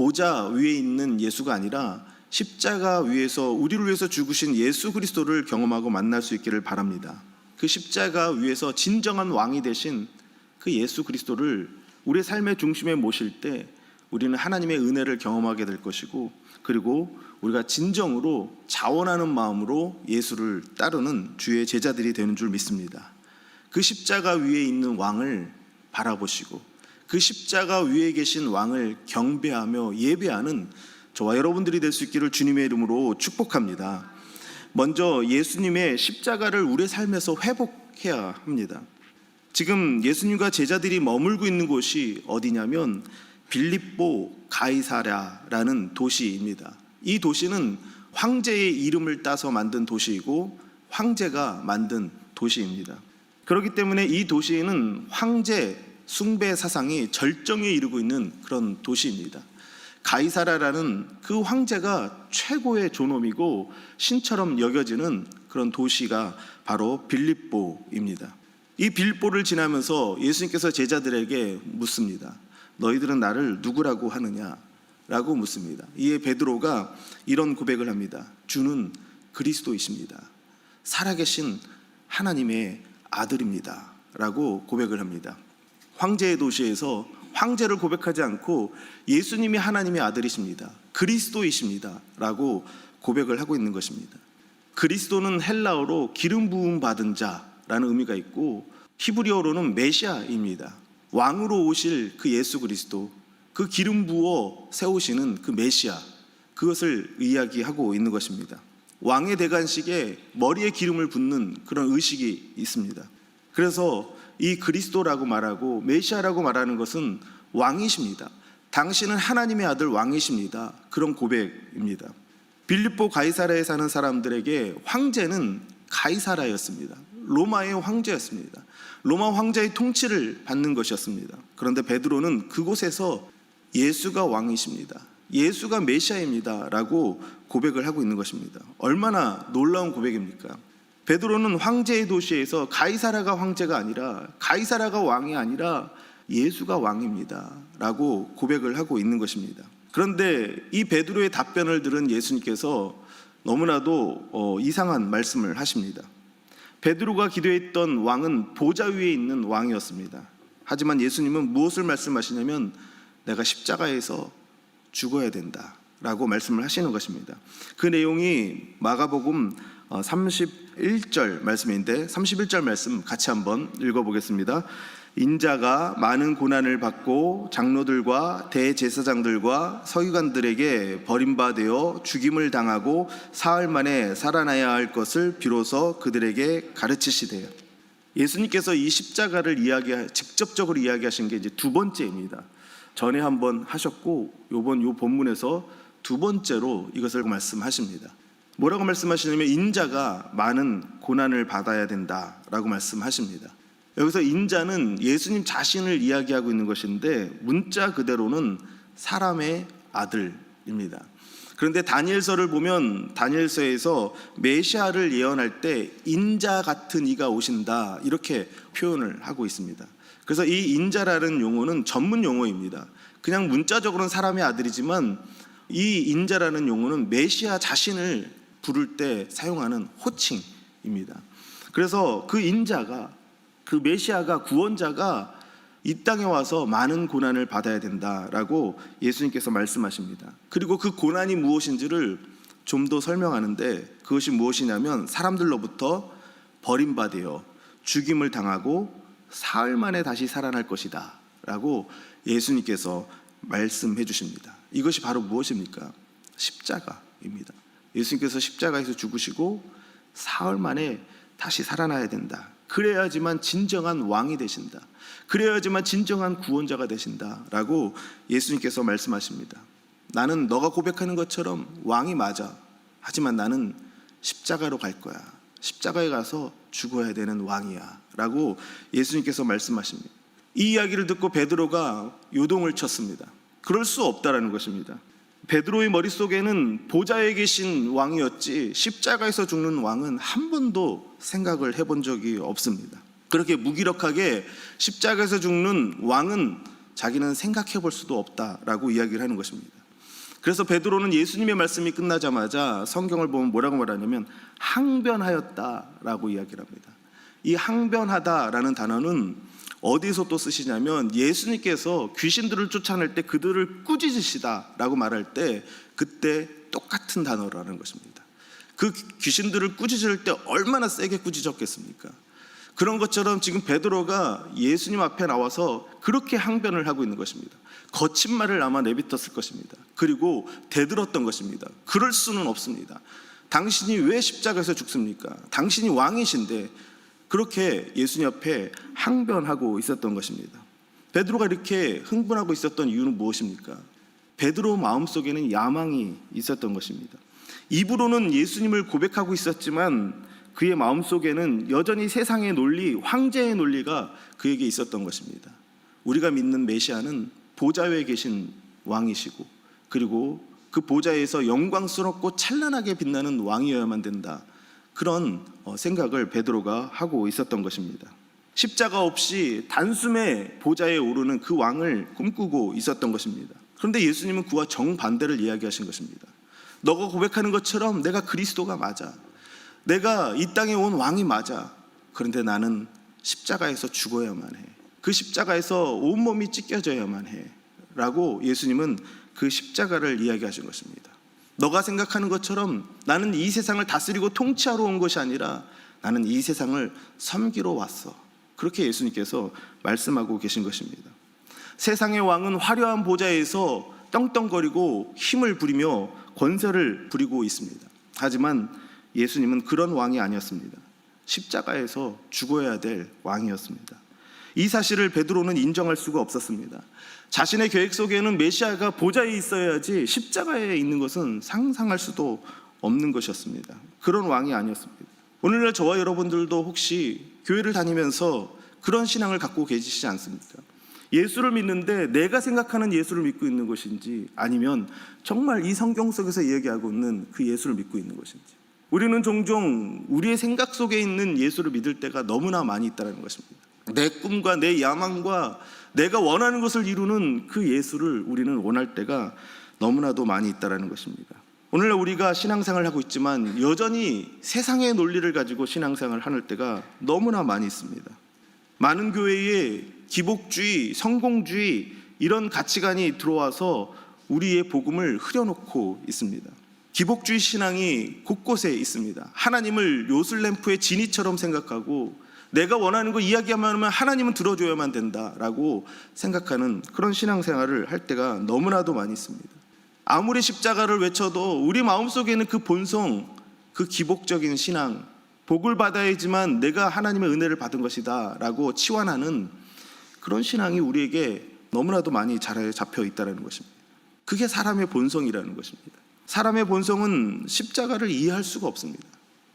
보좌 위에 있는 예수가 아니라 십자가 위에서 우리를 위해서 죽으신 예수 그리스도를 경험하고 만날 수 있기를 바랍니다. 그 십자가 위에서 진정한 왕이 되신 그 예수 그리스도를 우리의 삶의 중심에 모실 때 우리는 하나님의 은혜를 경험하게 될 것이고 그리고 우리가 진정으로 자원하는 마음으로 예수를 따르는 주의 제자들이 되는 줄 믿습니다. 그 십자가 위에 있는 왕을 바라보시고 그 십자가 위에 계신 왕을 경배하며 예배하는 저와 여러분들이 될 수 있기를 주님의 이름으로 축복합니다. 먼저 예수님의 십자가를 우리의 삶에서 회복해야 합니다. 지금 예수님과 제자들이 머물고 있는 곳이 어디냐면 빌립보 가이사랴라는 도시입니다. 이 도시는 황제의 이름을 따서 만든 도시이고 황제가 만든 도시입니다. 그렇기 때문에 이 도시에는 황제 숭배 사상이 절정에 이르고 있는 그런 도시입니다. 가이사라라는 그 황제가 최고의 존엄이고 신처럼 여겨지는 그런 도시가 바로 빌립보입니다. 이 빌보를 지나면서 예수님께서 제자들에게 묻습니다. 너희들은 나를 누구라고 하느냐? 라고 묻습니다. 이에 베드로가 이런 고백을 합니다. 주는 그리스도이십니다. 살아계신 하나님의 아들입니다. 라고 고백을 합니다. 황제의 도시에서 황제를 고백하지 않고 예수님이 하나님의 아들이십니다. 그리스도이십니다. 라고 고백을 하고 있는 것입니다. 그리스도는 헬라어로 기름 부음 받은 자라는 의미가 있고 히브리어로는 메시아입니다. 왕으로 오실 그 예수 그리스도, 그 기름 부어 세우시는 그 메시아, 그것을 이야기하고 있는 것입니다. 왕의 대관식에 머리에 기름을 붓는 그런 의식이 있습니다. 그래서 이 그리스도라고 말하고 메시아라고 말하는 것은 왕이십니다. 당신은 하나님의 아들 왕이십니다. 그런 고백입니다. 빌립보 가이사라에 사는 사람들에게 황제는 가이사라였습니다. 로마의 황제였습니다. 로마 황제의 통치를 받는 것이었습니다. 그런데 베드로는 그곳에서 예수가 왕이십니다. 예수가 메시아입니다라고 고백을 하고 있는 것입니다. 얼마나 놀라운 고백입니까? 베드로는 황제의 도시에서 가이사라가 황제가 아니라 가이사라가 왕이 아니라 예수가 왕입니다라고 고백을 하고 있는 것입니다. 그런데 이 베드로의 답변을 들은 예수님께서 너무나도 어, 이상한 말씀을 하십니다. 베드로가 기도했던 왕은 보좌 위에 있는 왕이었습니다. 하지만 예수님은 무엇을 말씀하시냐면 내가 십자가에서 죽어야 된다라고 말씀을 하시는 것입니다. 그 내용이 마가복음 31절 말씀인데 31절 말씀 같이 한번 읽어보겠습니다. 인자가 많은 고난을 받고 장로들과 대제사장들과 서기관들에게 버림받아 죽임을 당하고 사흘 만에 살아나야 할 것을 비로소 그들에게 가르치시대요. 예수님께서 이 십자가를 이야기 직접적으로 이야기하신 게 이제 두 번째입니다. 전에 한번 하셨고 요번 요 본문에서 두 번째로 이것을 말씀하십니다. 뭐라고 말씀하시냐면 인자가 많은 고난을 받아야 된다라고 말씀하십니다. 여기서 인자는 예수님 자신을 이야기하고 있는 것인데 문자 그대로는 사람의 아들입니다. 그런데 다니엘서를 보면 다니엘서에서 메시아를 예언할 때 인자 같은 이가 오신다 이렇게 표현을 하고 있습니다. 그래서 이 인자라는 용어는 전문 용어입니다. 그냥 문자적으로는 사람의 아들이지만 이 인자라는 용어는 메시아 자신을 부를 때 사용하는 호칭입니다. 그래서 그 인자가 그 메시아가 구원자가 이 땅에 와서 많은 고난을 받아야 된다라고 예수님께서 말씀하십니다. 그리고 그 고난이 무엇인지를 좀 더 설명하는데 그것이 무엇이냐면 사람들로부터 버림받아 죽임을 당하고 사흘 만에 다시 살아날 것이다 라고 예수님께서 말씀해 주십니다. 이것이 바로 무엇입니까? 십자가입니다. 예수님께서 십자가에서 죽으시고 사흘 만에 다시 살아나야 된다. 그래야지만 진정한 왕이 되신다. 그래야지만 진정한 구원자가 되신다 라고 예수님께서 말씀하십니다. 나는 너가 고백하는 것처럼 왕이 맞아. 하지만 나는 십자가로 갈 거야. 십자가에 가서 죽어야 되는 왕이야 라고 예수님께서 말씀하십니다. 이 이야기를 듣고 베드로가 요동을 쳤습니다. 그럴 수 없다라는 것입니다. 베드로의 머릿속에는 보좌에 계신 왕이었지 십자가에서 죽는 왕은 한 번도 생각을 해본 적이 없습니다. 그렇게 무기력하게 십자가에서 죽는 왕은 자기는 생각해 볼 수도 없다라고 이야기를 하는 것입니다. 그래서 베드로는 예수님의 말씀이 끝나자마자 성경을 보면 뭐라고 말하냐면 항변하였다라고 이야기를 합니다. 이 항변하다라는 단어는 어디서 또 쓰시냐면 예수님께서 귀신들을 쫓아낼 때 그들을 꾸짖으시다라고 말할 때 그때 똑같은 단어라는 것입니다. 그 귀신들을 꾸짖을 때 얼마나 세게 꾸짖었겠습니까? 그런 것처럼 지금 베드로가 예수님 앞에 나와서 그렇게 항변을 하고 있는 것입니다. 거친 말을 아마 내뱉었을 것입니다. 그리고 대들었던 것입니다. 그럴 수는 없습니다. 당신이 왜 십자가에서 죽습니까? 당신이 왕이신데 그렇게 예수님 앞에 항변하고 있었던 것입니다. 베드로가 이렇게 흥분하고 있었던 이유는 무엇입니까? 베드로 마음속에는 야망이 있었던 것입니다. 입으로는 예수님을 고백하고 있었지만 그의 마음속에는 여전히 세상의 논리, 황제의 논리가 그에게 있었던 것입니다. 우리가 믿는 메시아는 보좌 위에 계신 왕이시고 그리고 그 보좌에서 영광스럽고 찬란하게 빛나는 왕이어야만 된다. 그런 어, 생각을 베드로가 하고 있었던 것입니다. 십자가 없이 단숨에 보좌에 오르는 그 왕을 꿈꾸고 있었던 것입니다. 그런데 예수님은 그와 정반대를 이야기하신 것입니다. 너가 고백하는 것처럼 내가 그리스도가 맞아. 내가 이 땅에 온 왕이 맞아. 그런데 나는 십자가에서 죽어야만 해. 그 십자가에서 온몸이 찢겨져야만 해. 라고 예수님은 그 십자가를 이야기하신 것입니다. 너가 생각하는 것처럼 나는 이 세상을 다스리고 통치하러 온 것이 아니라 나는 이 세상을 섬기러 왔어. 그렇게 예수님께서 말씀하고 계신 것입니다. 세상의 왕은 화려한 보좌에서 떵떵거리고 힘을 부리며 권세를 부리고 있습니다. 하지만 예수님은 그런 왕이 아니었습니다. 십자가에서 죽어야 될 왕이었습니다. 이 사실을 베드로는 인정할 수가 없었습니다. 자신의 계획 속에는 메시아가 보좌에 있어야지 십자가에 있는 것은 상상할 수도 없는 것이었습니다. 그런 왕이 아니었습니다. 오늘날 저와 여러분들도 혹시 교회를 다니면서 그런 신앙을 갖고 계시지 않습니까? 예수를 믿는데 내가 생각하는 예수를 믿고 있는 것인지 아니면 정말 이 성경 속에서 이야기하고 있는 그 예수를 믿고 있는 것인지 우리는 종종 우리의 생각 속에 있는 예수를 믿을 때가 너무나 많이 있다는 것입니다. 내 꿈과 내 야망과 내가 원하는 것을 이루는 그 예수를 우리는 원할 때가 너무나도 많이 있다는 것입니다. 오늘날 우리가 신앙생활을 하고 있지만 여전히 세상의 논리를 가지고 신앙생활을 하는 때가 너무나 많이 있습니다. 많은 교회에 기복주의, 성공주의 이런 가치관이 들어와서 우리의 복음을 흐려놓고 있습니다. 기복주의 신앙이 곳곳에 있습니다. 하나님을 요술램프의 진이처럼 생각하고 내가 원하는 거 이야기하면 하나님은 들어줘야만 된다라고 생각하는 그런 신앙생활을 할 때가 너무나도 많이 있습니다. 아무리 십자가를 외쳐도 우리 마음속에 는 그 본성, 그 기복적인 신앙, 복을 받아야지만 내가 하나님의 은혜를 받은 것이다라고 치환하는 그런 신앙이 우리에게 너무나도 많이 잘 잡혀 있다는 것입니다. 그게 사람의 본성이라는 것입니다. 사람의 본성은 십자가를 이해할 수가 없습니다.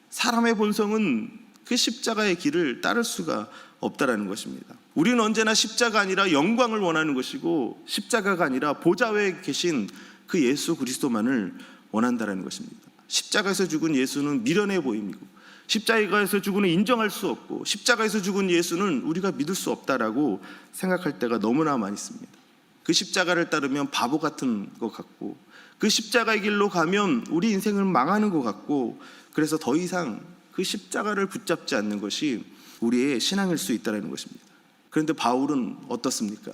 사람의 본성은 그 십자가의 길을 따를 수가 없다라는 것입니다. 우리는 언제나 십자가 아니라 영광을 원하는 것이고 십자가가 아니라 보좌에 계신 그 예수 그리스도만을 원한다라는 것입니다. 십자가에서 죽은 예수는 미련해 보임이고 십자가에서 죽은 인정할 수 없고 십자가에서 죽은 예수는 우리가 믿을 수 없다라고 생각할 때가 너무나 많이 있습니다. 그 십자가를 따르면 바보 같은 것 같고 그 십자가의 길로 가면 우리 인생을 망하는 것 같고 그래서 더 이상 그 십자가를 붙잡지 않는 것이 우리의 신앙일 수 있다는 것입니다. 그런데 바울은 어떻습니까?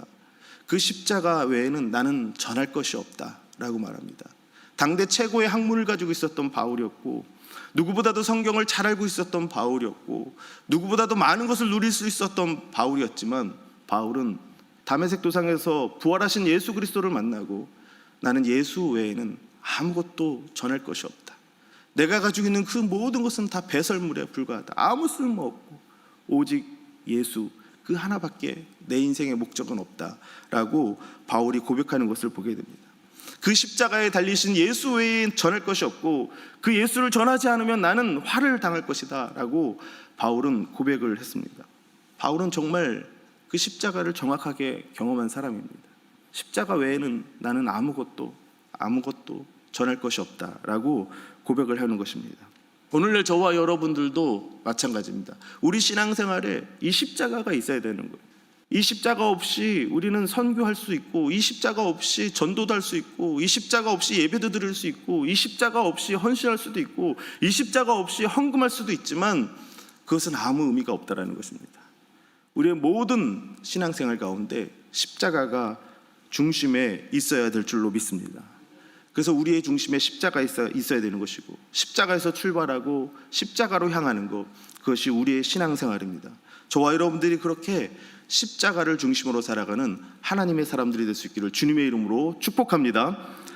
그 십자가 외에는 나는 전할 것이 없다라고 말합니다. 당대 최고의 학문을 가지고 있었던 바울이었고 누구보다도 성경을 잘 알고 있었던 바울이었고 누구보다도 많은 것을 누릴 수 있었던 바울이었지만 바울은 담에색 도상에서 부활하신 예수 그리스도를 만나고 나는 예수 외에는 아무것도 전할 것이 없다. 내가 가지고 있는 그 모든 것은 다 배설물에 불과하다. 아무 쓸모 없고 오직 예수 그 하나밖에 내 인생의 목적은 없다라고 바울이 고백하는 것을 보게 됩니다. 그 십자가에 달리신 예수 외에 전할 것이 없고 그 예수를 전하지 않으면 나는 화를 당할 것이다라고 바울은 고백을 했습니다. 바울은 정말 그 십자가를 정확하게 경험한 사람입니다. 십자가 외에는 나는 아무것도 아무것도 전할 것이 없다라고 고백을 하는 것입니다. 오늘날 저와 여러분들도 마찬가지입니다. 우리 신앙생활에 이 십자가가 있어야 되는 거예요. 이 십자가 없이 우리는 선교할 수 있고 이 십자가 없이 전도도 할 수 있고 이 십자가 없이 예배도 드릴 수 있고 이 십자가 없이 헌신할 수도 있고 이 십자가 없이 헌금할 수도 있지만 그것은 아무 의미가 없다라는 것입니다. 우리의 모든 신앙생활 가운데 십자가가 중심에 있어야 될 줄로 믿습니다. 그래서 우리의 중심에 십자가 있어, 있어야 되는 것이고 십자가에서 출발하고 십자가로 향하는 것 그것이 우리의 신앙생활입니다. 저와 여러분들이 그렇게 십자가를 중심으로 살아가는 하나님의 사람들이 될 수 있기를 주님의 이름으로 축복합니다.